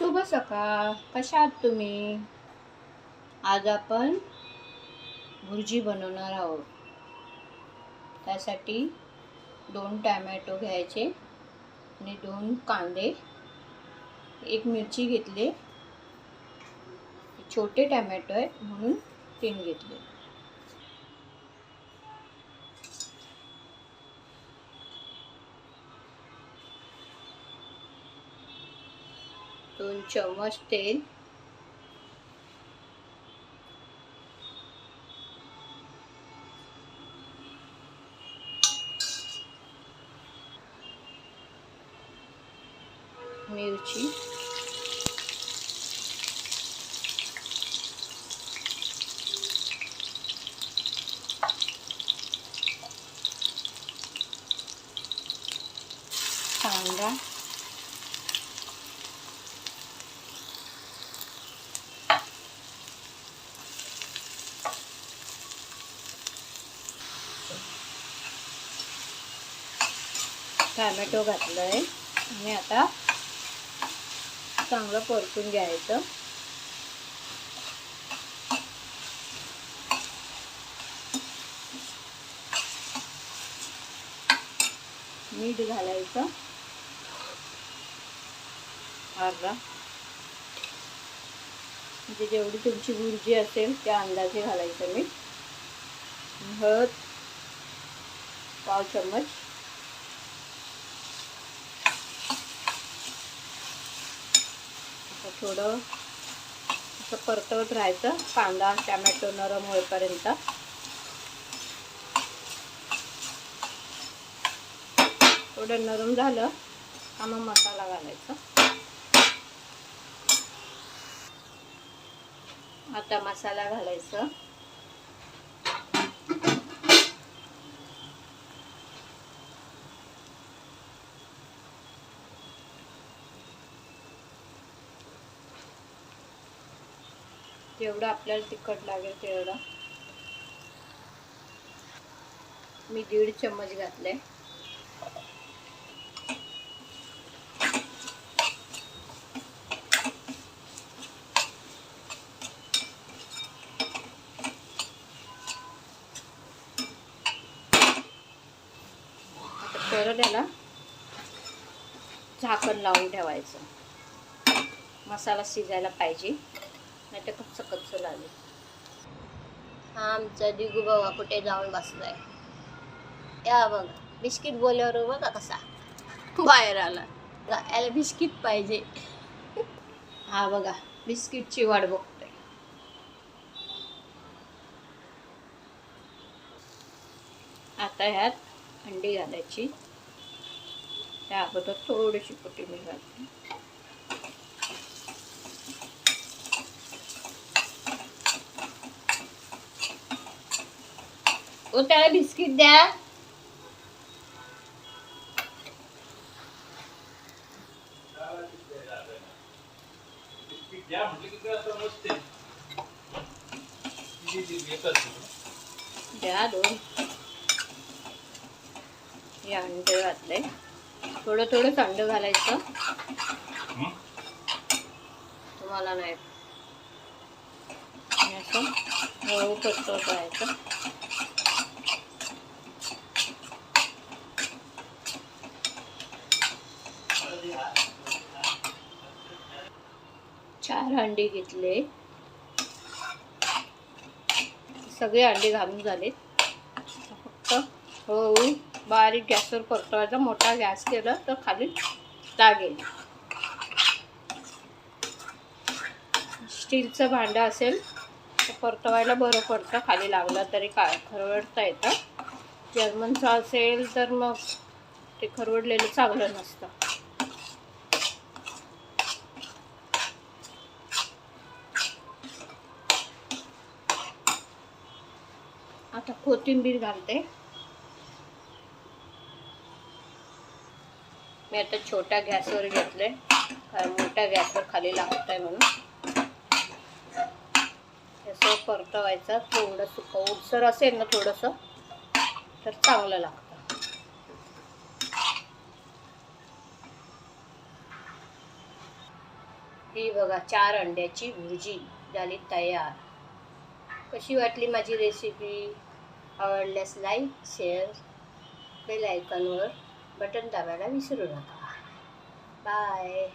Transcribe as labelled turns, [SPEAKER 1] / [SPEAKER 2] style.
[SPEAKER 1] शुभ सकाळ. कशा आहात तुम्ही? आज आपण भुर्जी बनवणार आहोत. त्यासाठी दोन टॅमॅटो घ्यायचे आणि दोन कांदे. एक मिरची घेतली. छोटे टॅमॅटो आहेत म्हणून तीन घेतले. दोन चम्मच तेल. मिरची. कांदा. टॅमॅटो घातलं आहे आणि आता चांगलं परतून घ्यायचं. मीठ घालायचं. अर्धा. म्हणजे जेवढी तुमची भुर्जी असेल त्या अंदाजे घालायचं मीठ. हळद पाव चम्मच. थोडं असं परतवत राहायचं. कांदा टॅमॅटो नरम होईपर्यंत. थोडं नरम झालं का मग मसाला घालायचा. आता मसाला घालायचा. जेवढं आपल्याला तिखट लागेल तेवढं. मी दीड चम्मच घातले परत याला झाकण लावून ठेवायचं. मसाला शिजायला पाहिजे. नाही तर कच्चं कच्चं लागेल हा आमचा दिगू बघा कुठे जाऊन बसलाय. या बघा बिस्किट बोलल्यावर बघा कसा. बाहेर आला. याला बिस्किट पाहिजे. हा बघा बिस्किटची वाट बघतोय. आता ह्यात अंडी घालायची. त्या अगोदर थोडीशी कुठे मी घालते. ओ त्याला बिस्किट द्या द्या दोन. हे अंडे घातले. थोडं थोडं अंड घालायचं. तुम्हाला नाही. असं हळू परतवत राहायचं चार अंडी घेतले. सगळे अंडे घालून झाले. फक्त हळूहळू बारीक गॅसवर परतवायचा. मोठा गॅस केला तर खाली लागेल स्टीलचं भांडं असेल तर परतवायला बरं पडतं. खाली लागलं तरी का खरवडता येतं. जर्मनचं असेल तर मग ते खरवडलेलं चांगलं नसतं. आता कोथिंबीर घालते. मी आता छोट्या गॅसवर घेतले कारण मोठ्या गॅसवर खाली लागत आहे म्हणून. असं परतवायचं. थोडं सुक उडसर असेल ना थोडंसं तर चांगलं लागतं. ही बघा चार अंड्याची भुर्जी झाली तयार. कशी वाटली माझी रेसिपी आवडल्यास लाईक शेअर बेल आयकॉनवर बटन दाबायला विसरू नका. बाय